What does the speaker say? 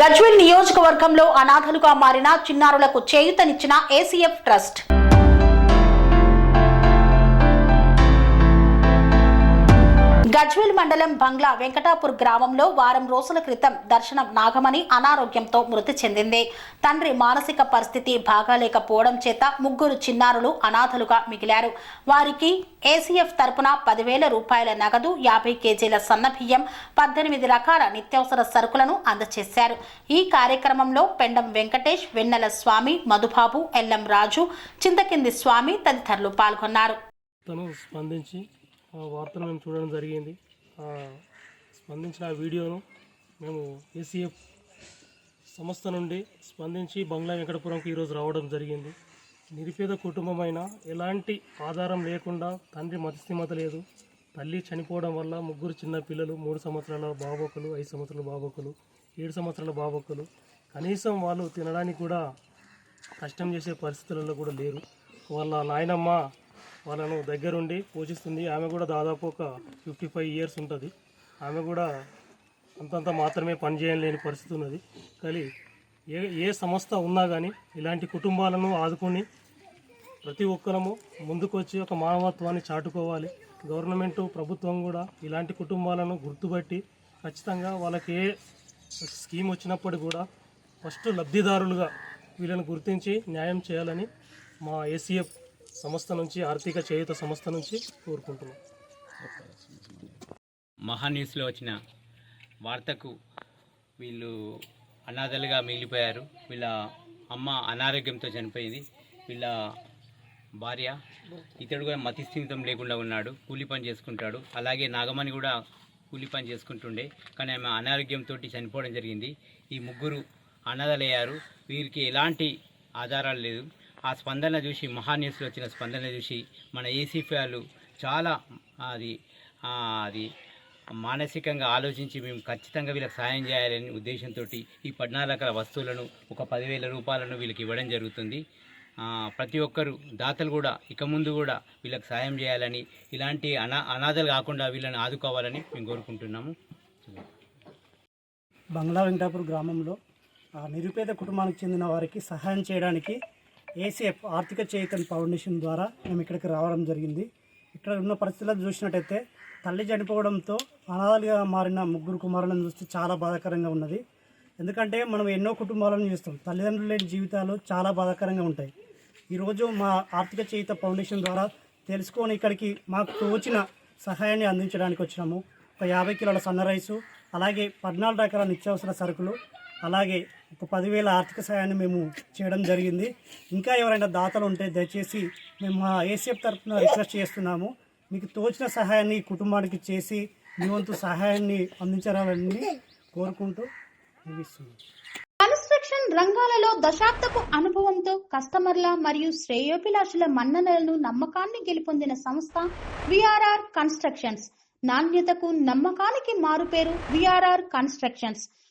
గజ్వెల్ నియోజకవర్గంలో అనాథలుగా మారిన చిన్నారులకు చేయూతనిచ్చిన ఏసీఎఫ్ ట్రస్ట్ గజ్వేల్ మండలం బంగ్లా వెంకటాపూర్ గ్రామంలో వారం రోజుల క్రితం దర్శనం నాగమణి అనారోగ్యంతో మృతి చెందింది. తండ్రి మానసిక పరిస్థితి బాగాలేకపోవడం చేత ముగ్గురు చిన్నారులు అనాథలుగా మిగిలారు. వారికి ఏసీఎఫ్ తరపున పదివేల రూపాయల నగదు యాభై కేజీల సన్నబియ్యం పద్దెనిమిది రకాల నిత్యావసర సరుకులను అందజేశారు. ఈ కార్యక్రమంలో పెండం వెంకటేష్ వెన్నెల స్వామి మధుబాబు ఎల్ఎం రాజు చింతకింది స్వామి తదితరులు పాల్గొన్నారు. తను స్పందించి వార్తను మేము చూడడం జరిగింది. స్పందించిన ఆ వీడియోను మేము ఏసీఎఫ్ సంస్థ నుండి స్పందించి బంగ్లా వెంకటపురంకి ఈరోజు రావడం జరిగింది. నిరుపేద కుటుంబమైన ఎలాంటి ఆధారం లేకుండా తండ్రి మతిస్థిమత లేదు. తల్లి చనిపోవడం వల్ల ముగ్గురు చిన్న పిల్లలు మూడు సంవత్సరాల బాబోకులు ఐదు సంవత్సరాల బాబోకులు ఏడు సంవత్సరాల బాబోకులు కనీసం వాళ్ళు తినడానికి కూడా కష్టం చేసే పరిస్థితులలో కూడా లేరు. వాళ్ళ నాయనమ్మ వాళ్ళను దగ్గరుండి పోషిస్తుంది ఆమె కూడా దాదాపు ఒక ఫిఫ్టీ ఫైవ్ ఇయర్స్ ఉంటుంది. ఆమె కూడా అంతంత మాత్రమే పని చేయలేని పరిస్థితి ఉన్నది. కానీ ఏ ఏ సంస్థ ఉన్నా కానీ ఇలాంటి కుటుంబాలను ఆదుకొని ప్రతి ఒక్కరము ముందుకొచ్చి ఒక మానవత్వాన్ని చాటుకోవాలి. గవర్నమెంట్ ప్రభుత్వం కూడా ఇలాంటి కుటుంబాలను గుర్తుపట్టి ఖచ్చితంగా వాళ్ళకి ఏ స్కీమ్ వచ్చినప్పుడు కూడా ఫస్ట్ లబ్ధిదారులుగా వీళ్ళని గుర్తించి న్యాయం చేయాలని మా ఏసీఎఫ్ సంస్థ నుంచి ఆర్థిక చేయుత సంస్థ నుంచి కోరుకుంటున్నాం. మహా న్యూస్లో వచ్చిన వార్తకు వీళ్ళు అనాథలుగా మిగిలిపోయారు. వీళ్ళ అమ్మ అనారోగ్యంతో చనిపోయింది. వీళ్ళ భార్య ఇతడు కూడా మతిస్థిమితం లేకుండా ఉన్నాడు. కూలి పని చేసుకుంటాడు. అలాగే నాగమణి కూడా కూలి పని చేసుకుంటుండే. కానీ ఆమె అనారోగ్యంతో చనిపోవడం జరిగింది. ఈ ముగ్గురు అనాథలయ్యారు. వీరికి ఎలాంటి ఆధారాలు లేదు. ఆ స్పందన చూసి మహాన్యూస్లో వచ్చిన స్పందన చూసి మన ఏసీఫీ వాళ్ళు చాలా అది అది మానసికంగా ఆలోచించి మేము ఖచ్చితంగా వీళ్ళకి సాయం చేయాలని ఉద్దేశంతో ఈ పద్నాలుగు రకాల వస్తువులను ఒక పదివేల రూపాయలను వీళ్ళకి ఇవ్వడం జరుగుతుంది. ప్రతి ఒక్కరు దాతలు కూడా ఇక ముందు కూడా వీళ్ళకి సాయం చేయాలని ఇలాంటి అనా అనాథలు కాకుండా వీళ్ళని ఆదుకోవాలని మేము కోరుకుంటున్నాము. బంగ్లా వెంకటాపూర్ గ్రామంలో నిరుపేద కుటుంబానికి చెందిన వారికి సహాయం చేయడానికి ఏసీఎఫ్ ఆర్థిక చైతన్య ఫౌండేషన్ ద్వారా మేము ఇక్కడికి రావడం జరిగింది. ఇక్కడ ఉన్న పరిస్థితులను చూసినట్టయితే తల్లి చనిపోవడంతో అనాథలుగా మారిన ముగ్గురు కుమారులను చూస్తే చాలా బాధాకరంగా ఉన్నది. ఎందుకంటే మనం ఎన్నో కుటుంబాలను చూస్తాం. తల్లిదండ్రులు లేని జీవితాలు చాలా బాధాకరంగా ఉంటాయి. ఈరోజు మా ఆర్థిక చేయుత ఫౌండేషన్ ద్వారా తెలుసుకొని ఇక్కడికి మాకు తోచిన సహాయాన్ని అందించడానికి వచ్చినాము. ఒక యాభై కిలోల సన్న రైసు అలాగే పద్నాలుగు రకాల నిత్యావసర సరుకులు అలాగే ఒక పదివేల ఆర్థిక సహాయాన్ని మేము చేయడం జరిగింది. ఇంకా ఎవరైనా దాతలు ఉంటే దయచేసి మేము మా ఏసీఎఫ్ తరఫున రిక్వెస్ట్ చేస్తున్నాము. మీకు తోచిన సహాయాన్ని కుటుంబానికి చేసి మీ వంతు సహాయాన్ని అందించాలని కోరుకుంటూ కన్స్ట్రక్షన్ రంగాలలో దశాబ్దపు అనుభవంతో కస్టమర్ల మరియు శ్రేయోభిలాషుల మన్ననలను నమ్మకాన్ని గెలుపొందిన సంస్థ విఆర్ఆర్ కన్స్ట్రక్షన్స్ నాణ్యతకు నమ్మకానికి మారుపేరు VRR constructions